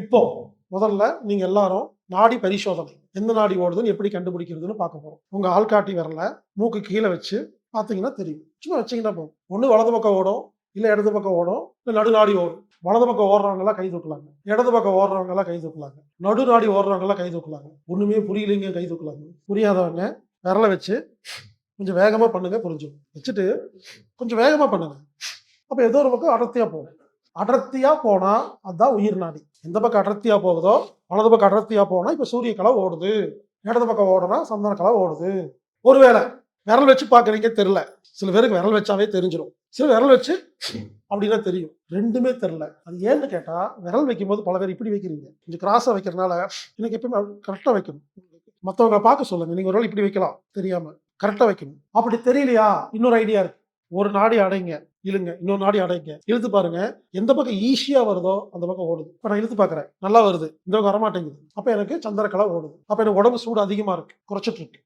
இப்போ முதல்ல நீங்க எல்லாரும் நாடி பரிசோதனை. எந்த நாடி ஓடுதுன்னு எப்படி கண்டுபிடிக்கிறதுன்னு பார்க்க போறோம். உங்க ஆள்காட்டி விரல மூக்கு கீழே வச்சு பார்த்தீங்கன்னா தெரியும். சும்மா வச்சீங்கன்னா போதும். ஒன்று வலது பக்கம் ஓடும் இல்லை இடது பக்கம் ஓடும் இல்லை நடுநாடி ஓடும். வலது பக்கம் ஓடுறவங்க எல்லாம் கை தூக்கலாங்க. இடது பக்கம் ஓடுறவங்க எல்லாம் கை தூக்கலாங்க. நடுநாடி ஓடுறவங்க எல்லாம் கை தூக்கலாங்க. ஒண்ணுமே புரியலைங்க கை தூக்கலாங்க. புரியாதவங்க விரல வச்சு கொஞ்சம் வேகமா பண்ணுங்க புரிஞ்சுக்கும். வச்சுட்டு கொஞ்சம் வேகமா பண்ணுங்க. அப்ப ஏதோ ஒரு பக்கம் அடர்த்தியா போகும். அடர்த்தியா போனா அதுதான் உயிர் நாடி. எந்த பக்கம் அடர்த்தியா போகுதோ வலது பக்கம் அடர்த்தியா போனா இப்ப சூரிய கலை ஓடுது. இடது பக்கம் ஓடுனா சந்தன கலை ஓடுது. ஒருவேளை விரல் வச்சு பாக்குறீங்க தெரியல. சில பேருக்கு விரல் வச்சாவே தெரிஞ்சிடும் சில விரல் வச்சு அப்படின்னா தெரியும். ரெண்டுமே தெரில அது ஏன்னு கேட்டா விரல் வைக்கும்போது பல பேர் இப்படி வைக்கிறீங்க. கொஞ்சம் கிராஸா வைக்கிறதுனால எனக்கு எப்பயுமே கரெக்டா வைக்கணும். மற்றவங்க பார்க்க சொல்லுங்க. நீங்க ஒரு நாள் இப்படி வைக்கலாம் தெரியாம. கரெக்டா வைக்கணும். அப்படி தெரியலையா? இன்னொரு ஐடியா இருக்கு. ஒரு நாடி அடைங்க. இழுங்க. இன்னொரு நாடி அடைங்க. இழுத்து பாருங்க. எந்த பக்கம் ஈஸியா வருதோ அந்த பக்கம் ஓடுது. இப்ப நான் இழுத்து பாக்குறேன். நல்லா வருது. இந்த பக்கம் வரமாட்டேங்குது. அப்ப எனக்கு சந்திரக்கலை ஓடுது. அப்ப எனக்கு உடம்பு சூடு அதிகமா இருக்கு. குறைச்சிட்டு இருக்கு.